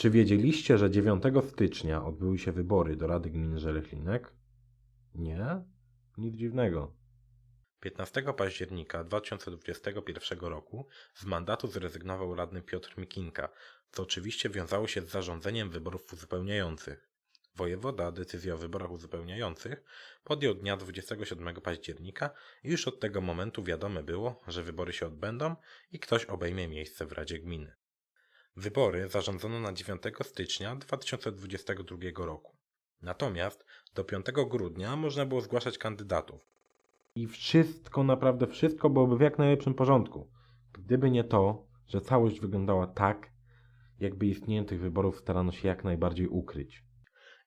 Czy wiedzieliście, że 9 stycznia odbyły się wybory do Rady Gminy Żelechlinek? Nie? Nic dziwnego. 15 października 2021 roku z mandatu zrezygnował radny Piotr Mikinka, co oczywiście wiązało się z zarządzeniem wyborów uzupełniających. Wojewoda decyzję o wyborach uzupełniających podjął dnia 27 października i już od tego momentu wiadome było, że wybory się odbędą i ktoś obejmie miejsce w Radzie Gminy. Wybory zarządzono na 9 stycznia 2022 roku. Natomiast do 5 grudnia można było zgłaszać kandydatów. I wszystko, naprawdę wszystko byłoby w jak najlepszym porządku. Gdyby nie to, że całość wyglądała tak, jakby istnienie tych wyborów starano się jak najbardziej ukryć.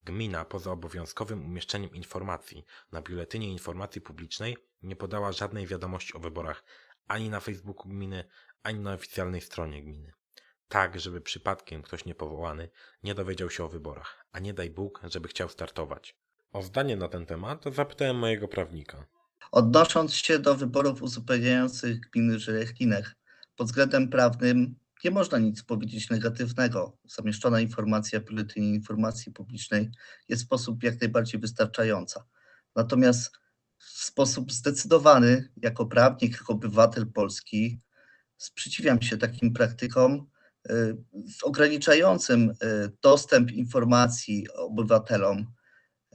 Gmina poza obowiązkowym umieszczeniem informacji na Biuletynie Informacji Publicznej nie podała żadnej wiadomości o wyborach ani na Facebooku gminy, ani na oficjalnej stronie gminy. Tak, żeby przypadkiem ktoś niepowołany nie dowiedział się o wyborach, a nie daj Bóg, żeby chciał startować. O zdanie na ten temat zapytałem mojego prawnika. Odnosząc się do wyborów uzupełniających gminy Żelechlinek, pod względem prawnym nie można nic powiedzieć negatywnego. Zamieszczona informacja w Biuletynie Informacji Publicznej jest w sposób jak najbardziej wystarczająca. Natomiast w sposób zdecydowany, jako prawnik, jako obywatel polski, sprzeciwiam się takim praktykom ograniczającym y, dostęp informacji obywatelom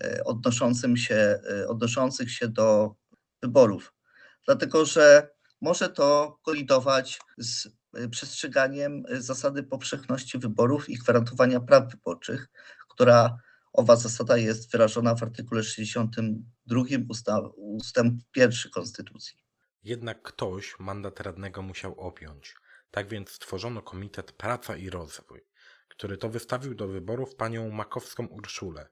y, odnoszącym się, y, odnoszących się do wyborów, dlatego że może to kolidować z przestrzeganiem zasady powszechności wyborów i gwarantowania praw wyborczych, która owa zasada jest wyrażona w artykule 62 usta- ustęp 1 Konstytucji. Jednak ktoś mandat radnego musiał objąć. Tak więc stworzono Komitet Praca i Rozwój, który to wystawił do wyborów panią Makowską Urszulę,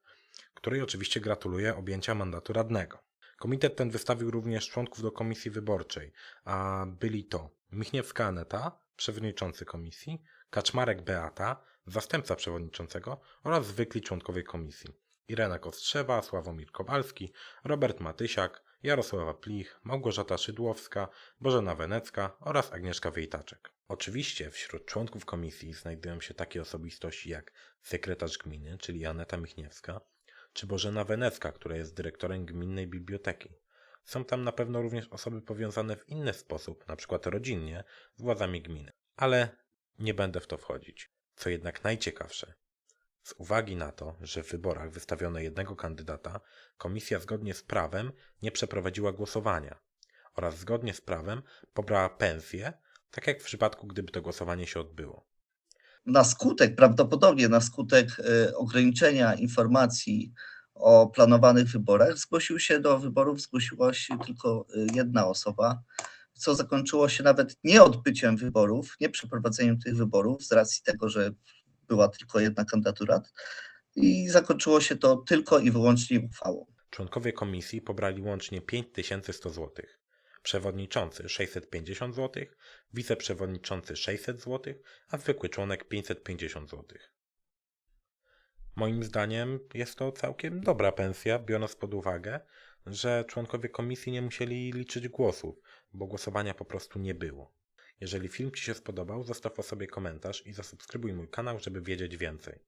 której oczywiście gratuluję objęcia mandatu radnego. Komitet ten wystawił również członków do komisji wyborczej, a byli to Michniewska Aneta, przewodniczący komisji, Kaczmarek Beata, zastępca przewodniczącego oraz zwykli członkowie komisji. Irena Kostrzewa, Sławomir Kowalski, Robert Matysiak, Jarosława Plich, Małgorzata Szydłowska, Bożena Wenecka oraz Agnieszka Wiejtaczek. Oczywiście wśród członków komisji znajdują się takie osobistości jak sekretarz gminy, czyli Aneta Michniewska, czy Bożena Wenecka, która jest dyrektorem gminnej biblioteki. Są tam na pewno również osoby powiązane w inny sposób, przykład rodzinnie, z władzami gminy. Ale nie będę w to wchodzić. Co jednak najciekawsze, z uwagi na to, że w wyborach wystawiono jednego kandydata, komisja zgodnie z prawem nie przeprowadziła głosowania oraz zgodnie z prawem pobrała pensję, tak jak w przypadku, gdyby to głosowanie się odbyło. na skutek, prawdopodobnie na skutek e, ograniczenia informacji o planowanych wyborach, zgłosił się do wyborów, zgłosiła się tylko e, jedna osoba, co zakończyło się nawet nie odbyciem wyborów, nie przeprowadzeniem tych wyborów z racji tego, że była tylko jedna kandydatura i zakończyło się to tylko i wyłącznie uchwałą. Członkowie komisji pobrali łącznie 5100 zł. Przewodniczący 650 zł, wiceprzewodniczący 600 zł, a zwykły członek 550 zł. Moim zdaniem jest to całkiem dobra pensja, biorąc pod uwagę, że członkowie komisji nie musieli liczyć głosów, bo głosowania po prostu nie było. Jeżeli film Ci się spodobał, zostaw po sobie komentarz i zasubskrybuj mój kanał, żeby wiedzieć więcej.